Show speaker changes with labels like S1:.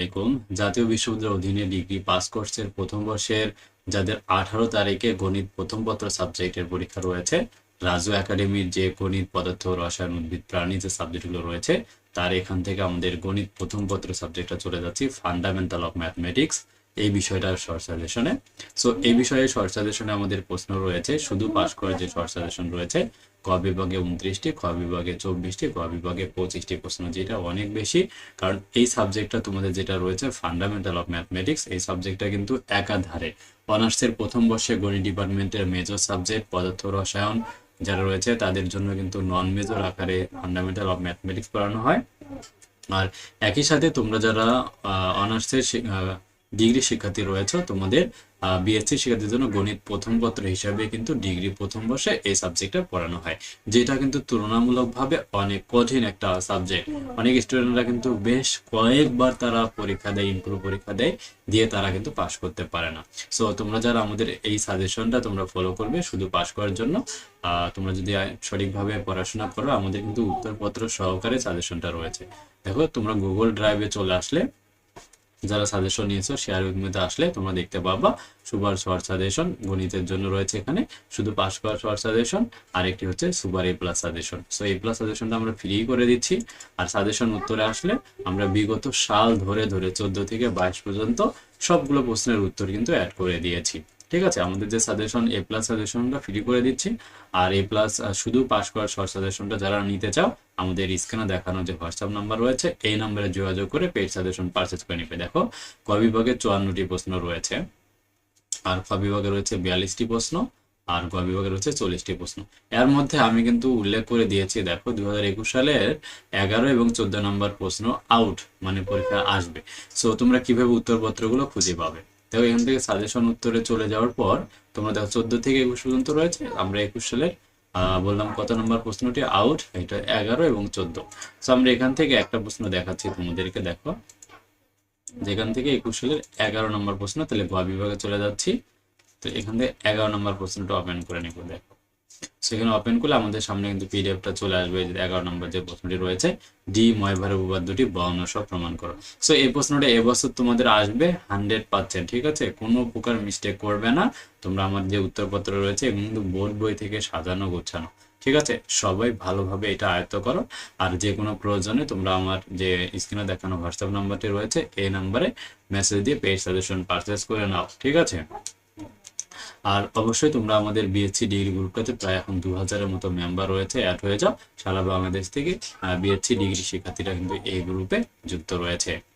S1: আলাইকুম জাতীয় বিশ্ববিদ্যালয়ের অধীনে ডিগ্রি পাস কোর্সের প্রথম বর্ষের, যাদের আঠারো তারিখে গণিত প্রথম পত্র সাবজেক্টের পরীক্ষা রয়েছে রাজু একাডেমির যে গণিত পদার্থ, রসায়ন, উদ্ভিদ, প্রাণী যে সাবজেক্টগুলো রয়েছে, তার এখান থেকে আমাদের গণিত প্রথম পত্র সাবজেক্টটা চলে যাচ্ছি ফান্ডামেন্টাল অফ ম্যাথমেটিক্স এই বিষয়টার শর্ট সাজেশনে সো এই বিষয়ে শর্ট আমাদের প্রশ্ন রয়েছে, শুধু পাস করার যে শর্ট সাজেশন রয়েছে, ক বিভাগে উনত্রিশটি খ বিভাগে চব্বিশটি ক বিভাগে পঁচিশটি প্রশ্ন, যেটা অনেক বেশি। কারণ এই সাবজেক্টটা তোমাদের যেটা রয়েছে ফান্ডামেন্টাল অফ ম্যাথমেটিক্স এই সাবজেক্টটা কিন্তু একাধারে। অনার্সের প্রথম বর্ষে গণিত ডিপার্টমেন্টের মেজর সাবজেক্ট পদার্থ, রসায়ন যারা রয়েছে, তাদের জন্য কিন্তু নন মেজর আকারে ফান্ডামেন্টাল অফ ম্যাথমেটিক্স পড়ানো হয়। আর একই সাথে তোমরা যারা অনার্সের ডিগ্রি শিক্ষার্থী রয়েছে, তোমাদের বিএসসি শিক্ষার্থীর জন্য গণিত প্রথম পত্র হিসাবে কিন্তু ডিগ্রি প্রথম বর্ষে এই সাবজেক্টটা পড়ানো হয়। যেটা কিন্তু তুলনামূলকভাবে অনেক কঠিন একটা সাবজেক্ট অনেক স্টুডেন্টরা কিন্তু বেশ কয়েকবার তারা পরীক্ষা দেয় ইমপ্রুভ পরীক্ষা দেয়, দিয়ে তারা কিন্তু পাশ করতে পারে না। সো তোমরা যারা আমাদের এই সাজেশনটা তোমরা ফলো করবে শুধু পাশ করার জন্য তোমরা যদি সঠিকভাবে পড়াশোনা করো, আমাদের কিন্তু উত্তরপত্র সহকারে সাজেশনটা রয়েছে। দেখো, তোমরা গুগল ড্রাইভে চলে আসলে যারা সাজেশন নিয়েছো শেয়ার উইথ মিতে আসলে তোমরা দেখতে পাবা। সুপার শর্ট সাজেশন গণিতের জন্য রয়েছে এখানে। শুধু পাস করা শর্ট সাজেশন আর একটি হচ্ছে super A plus suggestion so A plus সাজেশনটা আমরা ফ্রি করে দিচ্ছি। আর সাজেশন উত্তরে আসলে আমরা বিগত সাল ধরে ধরে চোদ্দ থেকে বাইশ পর্যন্ত সবগুলো প্রশ্নের উত্তর কিন্তু অ্যাড করে দিয়েছি। ঠিক আছে? আমাদের যে সাজেশন এ প্লাস সাজেশনটা ফ্রি করে দিচ্ছি। আর এ প্লাস শুধু পাস করার শর্ট সাজেশনটা যারা নিতে চাও, আমাদের স্ক্রিনে দেখানো যে হোয়াটসঅ্যাপ নাম্বার রয়েছে, এই নাম্বারে যোগাযোগ করে পেড সাজেশন পারচেজ করে নিবে। দেখো, ক বিভাগে চুয়ান্নটি প্রশ্ন রয়েছে। আর খ বিভাগে রয়েছে বিয়াল্লিশটি প্রশ্ন, আর গ বিভাগে রয়েছে চল্লিশটি প্রশ্ন। এর মধ্যে আমি কিন্তু উল্লেখ করে দিয়েছি, দেখো দু হাজার একুশ সালের এগারো এবং চোদ্দ নম্বর প্রশ্ন আউট মানে পরীক্ষা আসবে। সো তোমরা কীভাবে উত্তরপত্রগুলো খুঁজে পাবে? দেখো এখান থেকে সাজেশন উত্তরে চলে যাওয়ার পর তোমরা দেখো চোদ্দ থেকে একুশ পর্যন্ত রয়েছে। আমরা একুশ সালের বললাম কত নম্বর প্রশ্নটি? আউট এটা এগারো এবং চোদ্দ। সো আমরা এখান থেকে একটা প্রশ্ন দেখাচ্ছি তোমাদেরকে, দেখো। যেখান থেকে একুশ সালের এগারো নম্বর প্রশ্ন, তাহলে গ বিভাগে চলে যাচ্ছি। তো এখান থেকে এগারো নম্বর প্রশ্নটা ওপেন করে নিব, দেখো। সেখানে ওপেন করলে আমাদের সামনে কিন্তু পিডিএফটা চলে আসবে যে এগারো নম্বর যে প্রশ্নটি রয়েছে ডি ময়ভার উপপাদ্যটি বর্ণ সহ প্রমাণ করো। সো এই প্রশ্নটা এবছর তোমাদের আসবে হান্ড্রেড পার্সেন্ট ঠিক আছে? কোনো প্রকার মিস্টেক করবে না। তোমরা আমার যে উত্তরপত্র রয়েছে কিন্তু বোর্ড বই থেকে সাজানো, গোছানো, ঠিক আছে? সবাই ভালোভাবে এটা আয়ত্ত করো। আর যে কোনো প্রয়োজনে তোমরা আমার যে স্ক্রিনে দেখানো হোয়াটসঅ্যাপ নাম্বারটি রয়েছে, এই নাম্বারে মেসেজ দিয়ে পেজ সাজেশন পারচেস করে নাও, ঠিক আছে? আর অবশ্যই তোমরা আমাদের বিএসসি ডিগ্রি গ্রুপটাতে প্রায় এখন দু হাজারের মতো মেম্বার রয়েছে অ্যাড হয়ে যাও। সারা বাংলাদেশ থেকে বিএসসি ডিগ্রি শিক্ষার্থীরা কিন্তু এই গ্রুপে যুক্ত রয়েছে।